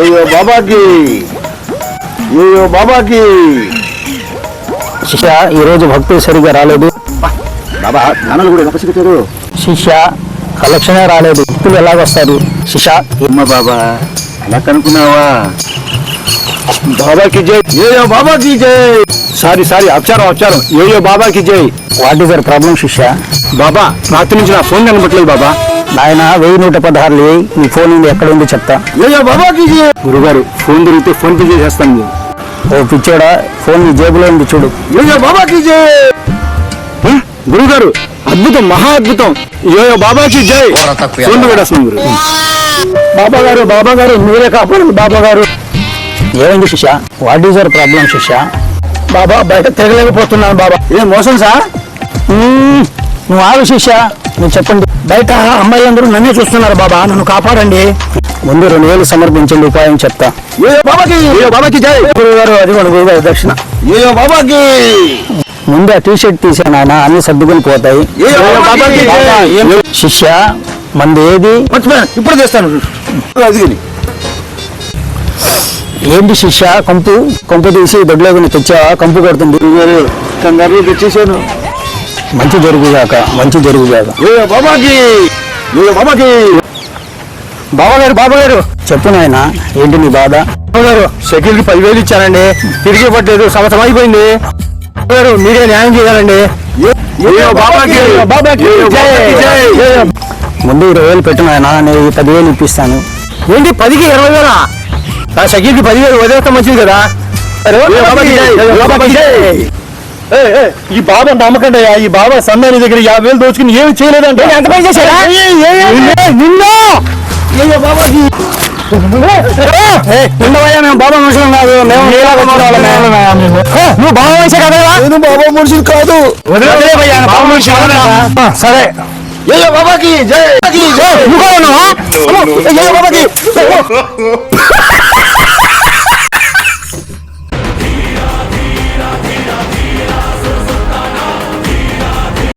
ఏయో బాబాకి? ఏయో బాబాకి? శిష్య ఈరోజు భక్తులు సరిగా రాలేదు. బాబా జ్ఞానాలు కూడా తపస్సు శిష్య కలెక్షనే రాలేదు. భక్తులు ఎలాగొస్తారు? శిష్య అమ్మ బాబా అలా కనుక్కున్నావా? బాబాకి జై ఏయో బాబాకి జై. సారీ సారీ అక్షరం అక్షరం. ఏయో బాబాకి జై. వాట్ ఈస్ యర్ ప్రాబ్లం శిష్య? బాబా రాత్రి నుంచి నా ఫోన్ కనబట్లేదు బాబా. నాయన వెయ్యి నూట పదహారులు వేయి. నీ ఫోన్ ఉంది ఎక్కడ ఉంది చెప్తా. గురుగారు ఫోన్ దొరికితే ఫోన్ పే చేసేస్తాను మీరు ఓ పిచ్చోడా ఫోన్ నీ జేబులో ఉంది చూడు. ఏయో బాబాకి జై హ? గురుగారు అద్భుతం మహా అద్భుతం. ఏయో బాబాకి జై. ఫోన్ పెట్టేస్తాను గురు బాబా గారు. బాబా గారు మీరే కాపాడండి బాబా గారు ఏమైంది శిష్య? వాట్ ఈస్ యర్ ప్రాబ్లం శిష్య? బాబా బయట తిరగలేకపోతున్నాను బాబా. ఏం మోసం సార్. నువ్వు ఆగు శిష్య. నువ్వు చెప్పండి. బయట అమ్మాయిలందరూ నన్నే చూస్తున్నారు బాబా నన్ను కాపాడండి. ముందు రెండు వేలు సమర్పించండి ఉపాయం చెప్తా. ఏయో బాబాకి? బాబాకి అది దక్షిణ. బాబాకి? ముందు ఆ టీ షర్ట్ తీసాను ఆయన అన్ని సర్దుకొని పోతాయి. శిష్య మంది ఏది? ఇప్పుడు చేస్తాను. ఏంటి శిష్య కంపు? కంపు తీసి దొడ్లోకి తెచ్చావా? కంపు కొడుతుంది. కంగారు తెచ్చేసాను మంచి జరుగుగాక మంచి జరుగుగాక. బాబాకి బాబాకి బాబా గారు బాబా గారు చెప్పు నాయన ఏంటి నీ బాధ? గారు షకిల్కి పదివేలు ఇచ్చానండి తిరిగి పట్టలేదు సంవత్సరం అయిపోయింది. గారు మీరే న్యాయం చేయాలండి. ముందు ఇరవై వేలు పెట్టు నాయన నేను పదివేలు ఇప్పిస్తాను. ఏంటి పదికి ఇరవై వేల? కి పదివేలు వదిలేస్తే మంచిది కదా? ఈ బాబా నమ్మకండి అయ్యా. ఈ బాబా సన్నాని దగ్గర యాభై వేలు దోచుకుని ఏమి చేయలేదంటే ఎంత పని చేశారా నిన్న ఏయో బాబాకి ఉండవయ్యా మేము బాబా మనుషులం కాదు మేము నీలాగా ఉన్నవాళ్ళమే. ఏ, నువ్వు బాబా మనిషి కదా నేను బాబా మనుషులు కాదు వదిలేవయ్యా, బాబా మనిషి కాదా? ఆ, సరే ఏయో బాబాకి జై జై నువ్వు ఉన్నావా? బాబాకి?